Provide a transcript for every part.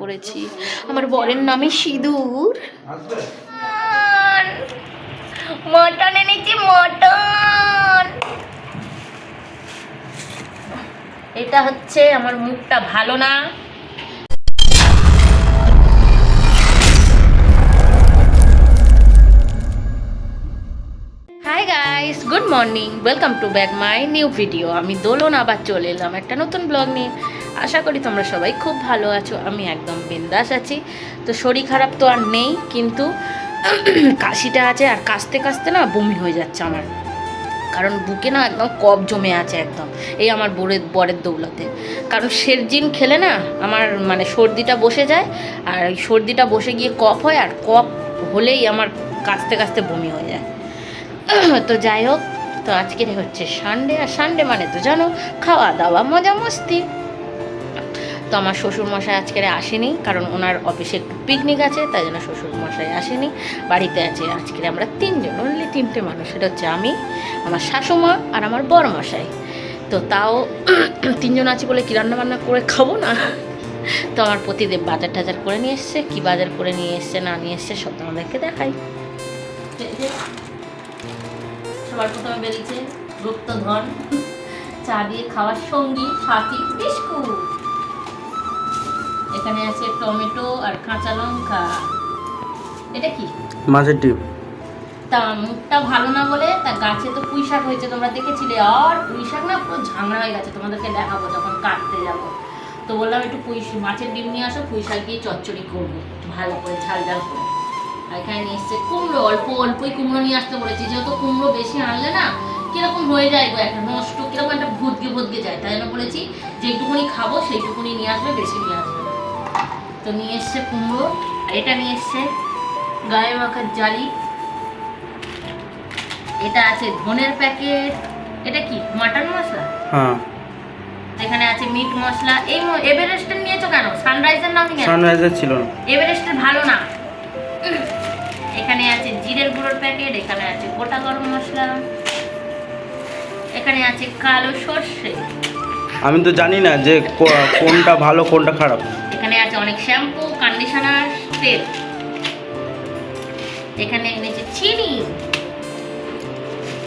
পড়েছি। আমার বরের নামে সিঁদুর। মটন এনেছি, মটন। এটা হচ্ছে আমার মুখটা ভালো না। Hi guys good morning welcome to back my new video আমি দোলন, আবার চলে এলাম একটা নতুন ব্লগ নিয়ে। আশা করি তোমরা সবাই খুব ভালো আছো, আমি একদম বিন্দাস আছি। তো শরীর খারাপ তো আর নেই, কিন্তু কাশিটা আছে আর কাশতে কাশতে না বমি হয়ে যাচ্ছে আমার। কারণ বুকে না একদম কফ জমে আছে একদম, এই আমার বরের বরের দৌলতে। কারণ সেরজিন খেলে না আমার মানে সর্দিটা বসে যায়, আর সর্দিটা বসে গিয়ে কফ হয়, আর কফ হলেই আমার কাশতে কাশতে বমি হয়ে যায়। তো যাই হোক, তো আজকে হচ্ছে সানডে আর সানডে মানে তো জানো, খাওয়া দাওয়া মজা মস্তি। তো আমার শ্বশুর মশাই আজকে আসেনি, কারণ ওনার অফিসে একটু পিকনিক আছে, তাই জন্য শ্বশুর মশাই আসেনি। বাড়িতে আছে আজকে আমরা তিনজন অনলি তিনটে মানুষ, সেটা হচ্ছে আমি, আমার শাশুমা আর আমার বড় মশাই তো তাও তিনজন আছি বলে কি রান্না বান্না করে খাব না? তো আমার প্রতিদেব বাজার টাজার করে নিয়ে এসছে, কি বাজার করে নিয়ে এসছে, না নিয়ে এসছে, সব তোমাদেরকে দেখাই। সবার প্রথমে বেরিয়েছে গুপ্তধন, চা দিয়ে খাওয়ার সঙ্গী, সাথী, বিস্কুট। এখানে আছে টমেটো আর কাঁচা লঙ্কা। এটা কি? মাছের ডিম। তা মুখটা ভালো না বলে তা গাছে তো পুঁই শাক হয়েছে তোমরা দেখেছিলে? আর পুঁই শাক না পুরো ঝাংড়া হয়ে গেছে তোমাদেরকে দেখাবো যখন কাটতে যাব। তো বললাম একটু পুঁই মাছের ডিম নিয়ে আসো পুঁই শাক দিয়ে চচ্চড়ি করব ভালো করে ঝাল ঝাল করে। আর এখানে নিয়ে এসছে কুমড়ো অল্প অল্পই কুমড়ো নিয়ে আসতে বলেছি যেহেতু কুমড়ো বেশি আনলে না কীরকম হয়ে যায় গো একটা নষ্ট কীরকম একটা ভুতকে ভুতকে যায় তাই জন্য বলেছি যেটুকুনি খাব সেইটুকুনি নিয়ে আসবে বেশি নিয়ে আসবে। তো নিয়ে এসছে কুমড়ো আর এটা নিয়ে এসছে গায়ে মাখার জালি। এটা আছে ধনের প্যাকেট। এটা কি মাটন মশলা? হ্যাঁ। এখানে আছে মিট মশলা। এই এভারেস্টের নিয়েছো কেন? সানরাইজার নাম কেন সানরাইজার ছিল না। এভারেস্টের ভালো না। এখানে আছে জিরের গুঁড়োর প্যাকেট এখানে আছে গোটা গরম মশলা। এখানে আছে কালো সর্ষে। আমি তো জানি না যে কোনটা ভালো কোনটা খারাপ। আছে অনেক শ্যাম্পু কন্ডিশনার তেল। এখানে এনেছে চিনি।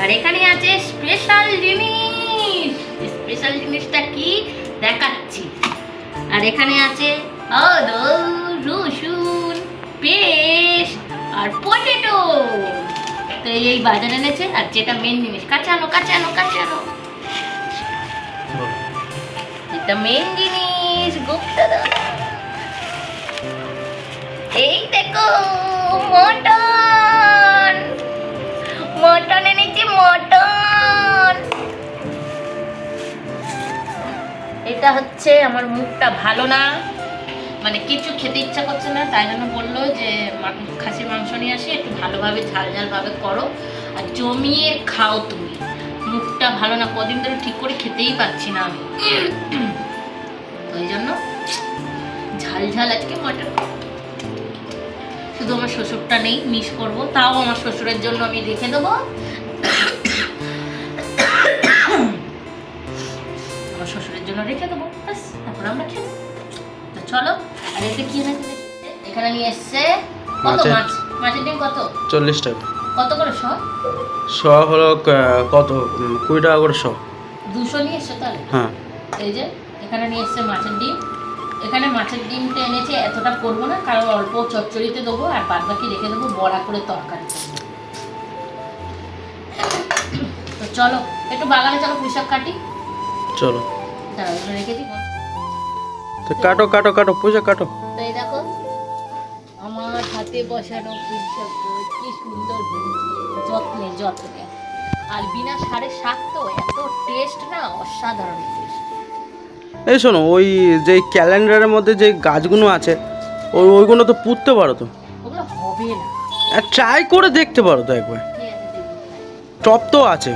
আর এখানে আছে স্পেশাল জিনিস। স্পেশাল জিনিসটা কি? দেখাচ্ছি। আর এখানে আছে আদা রসুন পেস্ট আর পটেটো। তো এই বাজার এনেছে আর যেটা মেন জিনিস কাঁচানো কাঁচানো কাঁচানো। এটা মেন জিনিস গুপ্তদা এই দেখো মটন। মটন এনেছি, মটন। এটা হচ্ছে আমার মুখটা ভালো না। মানে কিছু খেতে ইচ্ছা করছে না, তাই জন্য বলল যে খাসির মাংস নিয়ে আসি, একটু ভালোভাবে ঝাল ঝালভাবে করো। আর জমিয়ে খাও তুমি। মুখটা ভালো না, কদিন ধরে ঠিক করে খেতেই পাচ্ছি না আমি। তো এই জন্য ঝাল ঝাল আজকে মটন। শুধু আমার শ্বশুরটা নেই মিস করব। তাও আমার শ্বশুরের জন্য আমি রেখে দেবো আমার শ্বশুরের জন্য রেখে দেবো। ব্যাস তারপর আমরা খেয়ে তো চলো আর এতে কি এনেছে এখানে নিয়ে এসছে কত? মাছ মাছের ডিম কত? চল্লিশ টাকা। কত করে সব শ হলো কত? কুড়ি টাকা করে শ। দুশো নিয়ে এসছে তাহলে? হ্যাঁ। এই যে এখানে নিয়ে এসছে মাছের ডিম। এখানে মাছের ডিমটা এনেছে এতটা করব না কারণ অল্প চচ্চড়িতে দেবো আর বাদ বাকি রেখে দেবো বড়া করে তরকারি তো চলো একটু বাগানে চলো পুঁইশাক কাটি। চলো। ওগুলো রেখে দিই। তো কাটো কাটো কাটো পয়সা কাটো। তো এই দেখো আমার হাতে বসানো পুঁইশাক কি সুন্দর যত্নে যত্নে। আর বিনা সারে শাক তো এত টেস্ট না অসাধারণ টেস্ট এই শোনো ওই যে ক্যালেন্ডারের মধ্যে যে গাছগুলো আছে ওই ওইগুলো তো পুঁততে পারো তো। ট্রাই করে দেখতে পারো তো একবার। টপ তো আছে।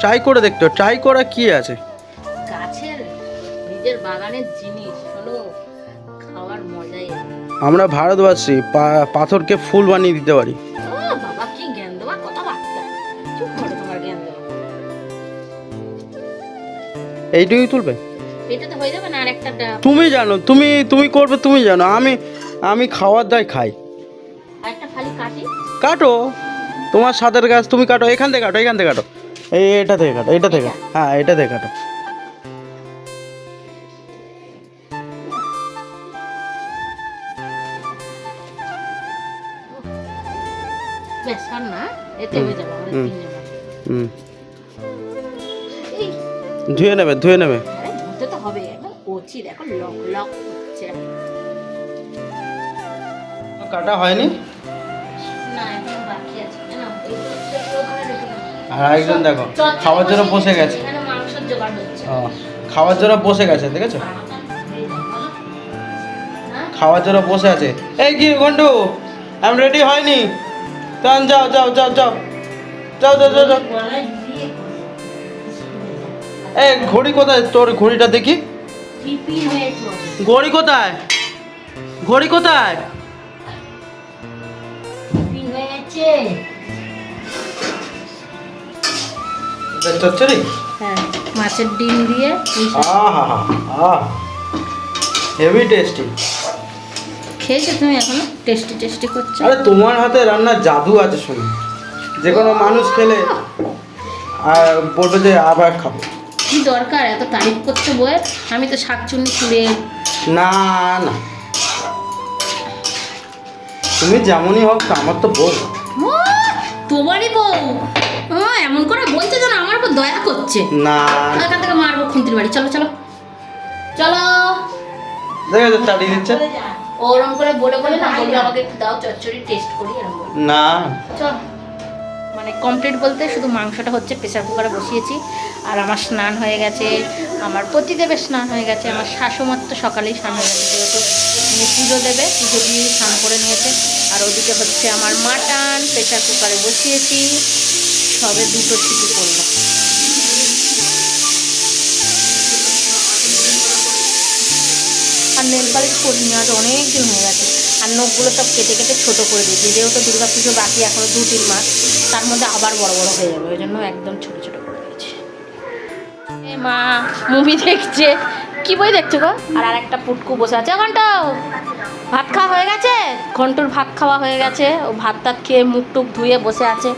ট্রাই করে দেখতে ট্রাই করা কি আছে? গাছের নিজের বাগানের জিনিস শোনো খাওয়ার মজাই আমরা ভারতবাসী পাথরকে ফুল বানিয়ে দিতে পারি। বাবা কি জ্ঞান কথাবার্তা। চুপ করো তোমার জ্ঞান দেওয়া। এইটুকুই তুলবে? হয়ে যাবে না তুমি জানো তুমি তুমি করবে তুমি জানো। আমি আমি খাওয়ার দায় খাই। খালি কাটি। কাটো। তোমার সাদের গাছ তুমি কাটো। এখান থেকে কাটো এখান থেকে কাটো। এই এটা থেকে কাটো এটা থেকে। হ্যাঁ এটা থেকে কাটো। ব্যাস আর না এতে হয়ে যাবে হুম। হুম। ধুয়ে নেবে ধুয়ে নেবে। ধুতে তো হবে এখন কচি দেখো লক লক হচ্ছে কাটা হয়নি। আর একজন দেখো খাওয়ার জন্য বসে গেছে। খাওয়ার জন্য বসে গেছে দেখেছ হ্যাঁ? খাওয়ার জন্য বসে আছে। এই কি ঘন্টু আমি রেডি হয়নি। তখন যাও যাও যাও যাও। যাও যাও যাও যাও। এই ঘড়ি কোথায়? তোর ঘড়িটা দেখি। ঘড়ি কোথায়? ঘড়ি কোথায়? চচ্চড়ি হ্যাঁ মাছের ডিম দিয়ে হেভি টেস্টি খেয়েছো তুমি এখনও? টেস্টি টেস্টি করছ? আরে তোমার হাতে রান্নার জাদু আছে শুনি। যে কোনো মানুষ খেলে আর বলবে যে আবার খাব। কি দরকার? এত তারিফ করতে বইয়ের আমি তো শাক চুন্নি চুড়ে না না। তুমি যেমনই হোক আমার তো ও, তোমারই বউ? এমন করে বলছে যেন আমার উপর দয়া করছে। না। এখান থেকে মারবো খুন্তির বাড়ি। চলো চলো। চলো। দেখে তাড়িয়ে দিচ্ছে। ওরম করে বলে বলে না বলল আমাকে একটু দাও চচ্চড়ি টেস্ট করি এরকম না। চল। মানে কমপ্লিট বলতে শুধু মাংসটা হচ্ছে প্রেসার কুকারে বসিয়েছি। আর আমার স্নান হয়ে গেছে, আমার পতিদেবের স্নান হয়ে গেছে, আমার শাশুমার তো সকালেই স্নান হয়ে গেছে যেহেতু উনি পুজো দেবে, পুজো দিয়ে স্নান করে নিয়েছে। আর ওদিকে হচ্ছে আমার মাটন প্রেসার কুকারে বসিয়েছি। সবে দুটো সিটি পড়ল আর নেল পালিশ করিনি আজ অনেক দিন হয়ে গেছে। আর নখগুলো সব কেটে কেটে ছোটো করে দিয়েছি। যেহেতু দুর্গা পুজো বাকি এখনও দু তিন মাস তার মধ্যে আবার বড় বড় হয়ে যাবে। ওই জন্য একদম ছোটো ছোটো করে দিয়েছি। মা মুভি দেখছে। কি বই দেখছ গো? আর একটা পুটকু বসে আছে। ঘন্টাও ভাত খাওয়া হয়ে গেছে? ঘন্টুর ভাত খাওয়া হয়ে গেছে। ও ভাত টাত খেয়ে মুখ টুক ধুয়ে বসে আছে।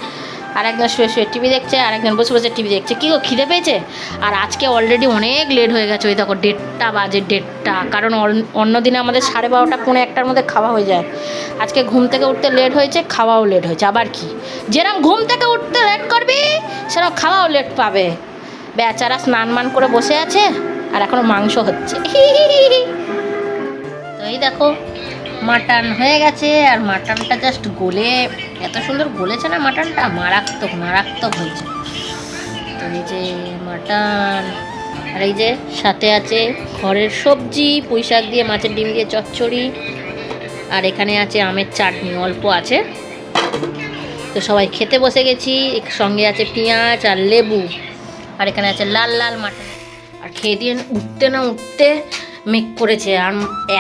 আর একজন শুয়ে শুয়ে টিভি দেখছে আর একজন বসে বসে টিভি দেখছে। কী গো, খিদে পেয়েছে? আর আজকে অলরেডি অনেক লেট হয়ে গেছে, ওই দেখো দেড়টা বাজে, দেড়টা। কারণ অন- অন্য দিনে আমাদের সাড়ে বারোটা, পৌনে একটার মধ্যে খাওয়া হয়ে যায়। আজকে ঘুম থেকে উঠতে লেট হয়েছে, খাওয়াও লেট হয়েছে। আবার কি? যেরকম ঘুম থেকে উঠতে লেট করবি সেরকম খাওয়াও লেট পাবে। বেচারা স্নান মান করে বসে আছে, আর এখনও মাংস হচ্ছে। তো এই দেখো, মাটন হয়ে গেছে, আর মাটনটা জাস্ট গলে এত সুন্দর গলেছে না মাটনটা? মারাত্মক মারাত্মক হয়েছে। তো এই যে মাটন, আর এই যে সাথে আছে ঘরের সবজি পুঁই শাক দিয়ে মাছের ডিম দিয়ে চচ্চড়ি, আর এখানে আছে আমের চাটনি, অল্প আছে। তো সবাই খেতে বসে গেছি সঙ্গে আছে পেঁয়াজ আর লেবু, আর এখানে আছে লাল লাল মাটন। আর খেয়ে দিয়ে উঠতে না উঠতে মেঘ করেছে, আর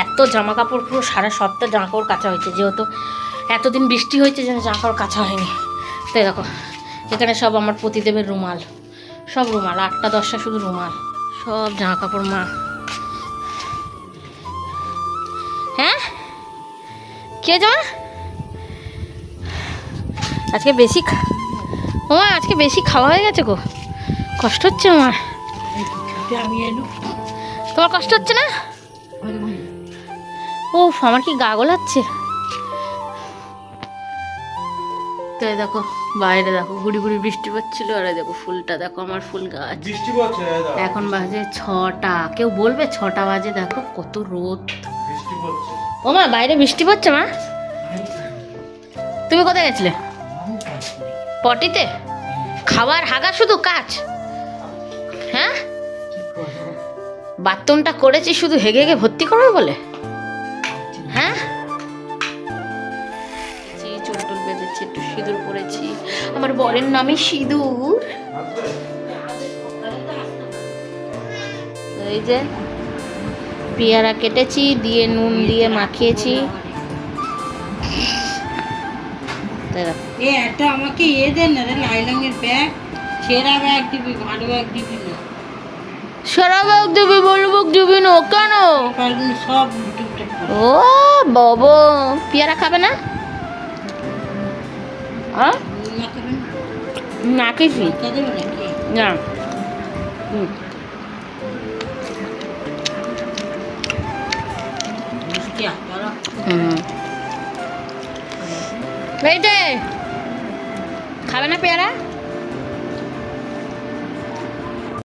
এত জামা কাপড় পুরো সারা সপ্তাহ জামা কাপড় কাচা হয়েছে, যেহেতু এতদিন বৃষ্টি হয়েছে যেন জামা কাপড় কাচা হয়নি। তো এই দেখো, এখানে সব আমার পতিদেবের রুমাল। সব রুমাল, আটটা দশটা শুধু রুমাল। সব জামা কাপড় মা। হ্যাঁ? কে জামা? আজকে বেশি খা- ও মা, আজকে বেশি খাওয়া হয়ে গেছে গো। কষ্ট হচ্ছে আমার তোমার কষ্ট হচ্ছে না? ও আমার কি গা গোলাচ্ছে? তো এই দেখো বাইরে দেখো গুড়ি গুড়ি বৃষ্টি পড়ছিল আর দেখো ফুলটা দেখো আমার ফুল গাছ। বৃষ্টি পড়ছে এখন বাজে ছটা কেউ বলবে ছটা বাজে দেখো কত রোদ। বৃষ্টি পড়ছে। ও মা বাইরে বৃষ্টি পড়ছে মা? তুমি কোথায় গেছিলে? পটিতে? খাবার হাগা শুধু কাজ? হ্যাঁ? বাথরুমটা করেছি শুধু হেগে হেগে ভর্তি করবে বলে? বরের নামে সিঁদুর। এই যে পেয়ারা কেটেছি দিয়ে নুন দিয়ে মাখিয়েছি। তাই এ একটা আমাকে এ দেন না রে লাইলংয়ের ব্যাগ ছেঁড়া ব্যাগ দিবি ভালো ব্যাগ দিবি না। সারা ভাগ দিবি বলব দিবি না কেন? সব ও বাবা পেয়ারা খাবে না? আ? না খেয়েছি। না। হুম। খাবে না পেয়ারা?